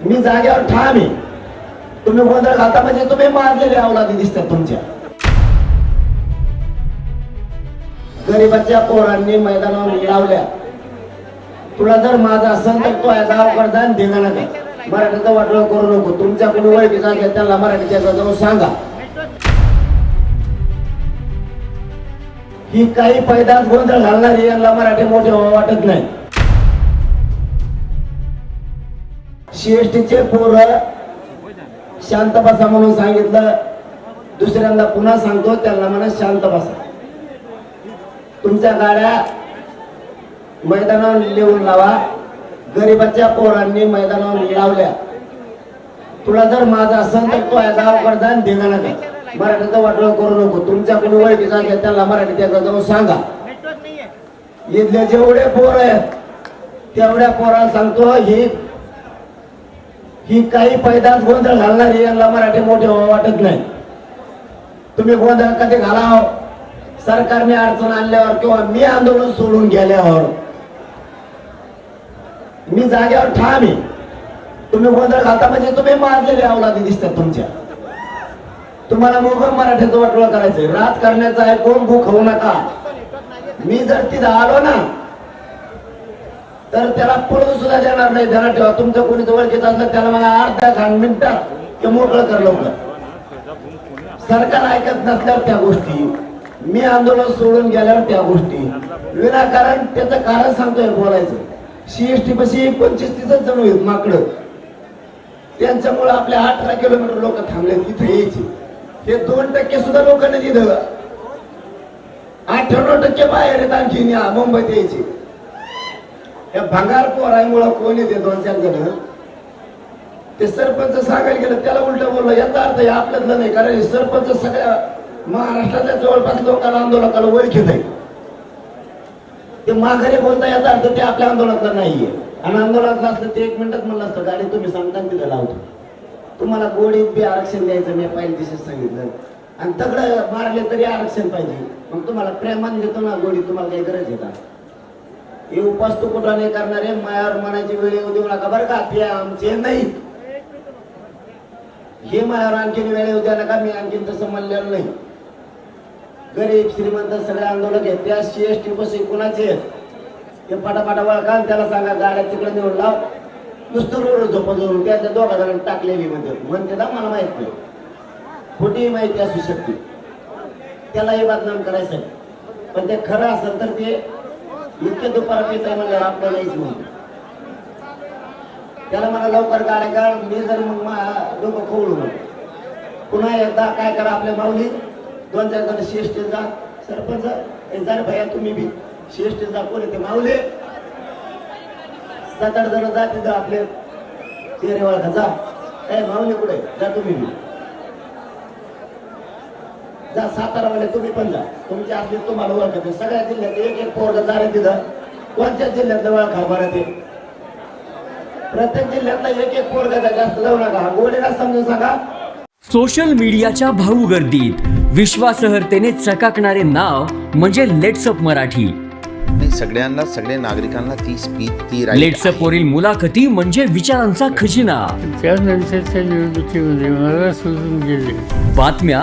मी जागेवर ठाम आहे. तुम्ही गोंधळ घालता म्हणजे तुम्ही मारलेले अवलादी दिसतात तुमच्या. गरीबाच्या पोरांनी मैदानावर लावल्या. तुला जर माझा असेल तर तो गाव करता देणार नाही मराठीचा वाटलं करू नको. तुमच्या कोणी ओळखीचा घ्या त्यांना मराठीच्या जाऊन सांगा. ही काही पैदास गोंधळ घालणारी यांना मराठी मोठे वाटत नाही. सीएसटीचे पोर शांत बसा म्हणून सांगितलं. दुसऱ्यांदा पुन्हा सांगतो त्यांना म्हणा शांत बसा. तुमच्या गाड्या मैदानावर लिहून लावा. गरीबाच्या पोरांनी मैदानावर लावल्या तुला जर माझा असेल तर तो गाव करता आणि धिंगाणा कर. मराठीचं वाटलं करू नको. तुमच्या कोणी ओळखीचा असेल मराठी त्याचा जाऊन सांगा. इथले जेवढे पोर आहेत तेवढ्या पोराला सांगतो ही ही काही पैदास गोंधळ घालणारी यांना मराठी मोठे वाटत नाही. तुम्ही गोंधळ कधी घालाव? सरकारने अडचण आणल्यावर किंवा मी आंदोलन सोडून गेल्यावर मी जागेवर ठाम आहे. तुम्ही गोंधळ घालता म्हणजे तुम्ही मारलेले अवलादी दिसतात तुमच्या. तुम्हाला मोठं मराठ्याचं वाटोळं करायचंय. राजकारण्याचं आहे कोण भूक होऊ नका. मी जर तिथं आलो ना तर त्याला पळून सुद्धा देणार नाही. त्याला ठेवा. तुमचं कोणी घेत असलं त्याला मला अर्ध्या घाण मिनिटात ते मोकळं कर लवकर. सरकार ऐकत नसल्यावर त्या गोष्टी मी आंदोलन सोडून गेल्यावर त्या गोष्टी. विनाकारण त्याचं कारण सांगतोय बोलायचं. सीएसटी पशी पंचवीस तीस जण होईल माकडं. त्यांच्यामुळे आपल्या अठरा किलोमीटर लोक थांबले तिथे यायचे. हे दोन टक्के सुद्धा लोकांना दिलं तिथं. अठ्ठ्याण्णव टक्के बाहेर आहेत आणखी मुंबईत यायचे. या भंगार पोरामुळं कोण येते दोन चार जण? ते सरपंच सांगायला गेलं त्याला उलट बोललं याचा अर्थ हे आपल्यातलं नाही कारण हे सरपंच सगळ्या महाराष्ट्रातल्या जवळपास लोकांना आंदोलकाला ओळखीत आहे. ते माघारी बोलता याचा अर्थ ते आपल्या आंदोलनातलं नाहीये. आणि आंदोलनातलं असलं ते एक मिनिटात म्हणलं असतं गाडी तुम्ही सांगता तिथं लावतो. तुम्हाला गोडीत बी आरक्षण द्यायचं मी पाहिजे दिवशी सांगितलं. आणि तगडं मारले तरी आरक्षण पाहिजे. मग तुम्हाला प्रेमाने देतो ना गोडी तुम्हाला काही गरज आहे का? हे उपास तू कुठं नाही करणारे मायावर म्हणायची वेळ येऊ देऊ नका बरं का ते आमचे नाही. हे मायावर आणखीन वेळ येऊ द्या नका मी आणखीन तसं म्हणलेलं नाही. गरीब श्रीमंत सगळे आंदोलक आहेत. त्या सीएसटी बस कुणाचे ते पटापटा वळखा आणि त्याला सांगा गाड्या तिकडे निवड लाव. नुसतं रोड झोपत जाऊन त्याच्या दोघा जणांनी टाकलेली म्हणते म्हणते ना मला माहीत नाही. खोटी माहिती असू शकते. त्यालाही बदनाम करायचं आहे. पण ते खरं असेल तर ते इतके दुपारा पेच आहे म्हणजे आपल्यालाच म्हणून त्याला मला लवकर गाड्या काढ मी जर मग मा- डोकं खोवळू पुन्हा एकदा काय करा आपल्या माऊली दोन चार जण सीएसटी जा. सरपंच ए, जा भैया तुम्ही बी. श्रेष्ठ जा कोण ते माऊले? सात आठ जण जा तिथं आपले. चेहरे जा. काय माऊली कुठे? जा तुम्ही बी. जा सातारावाले तुम्ही पण जा. तुमच्या असले तुम्हाला ओळखत सगळ्या जिल्ह्यात एक एक पोरग जा रे तिथं. कोणत्या जिल्ह्यातलं ओळखा बरं ते? प्रत्येक जिल्ह्यातला एक एक पोरग जास्त जाऊ नका. गोडीला समजून सांगा. सोशल मीडियाच्या भाऊ गर्दीत. विश्वासार्हतेने चकाकणारे नाव म्हणजे लेट्सअप मराठी. सगळ्यांना सगळ्या नागरिकांना ती स्पीच ती लेट्सअप. वरील मुलाखती म्हणजे विचारांचा खजिना. त्यानंतरच्या निवडणुकीमध्ये मला सोडून गेले. बातम्या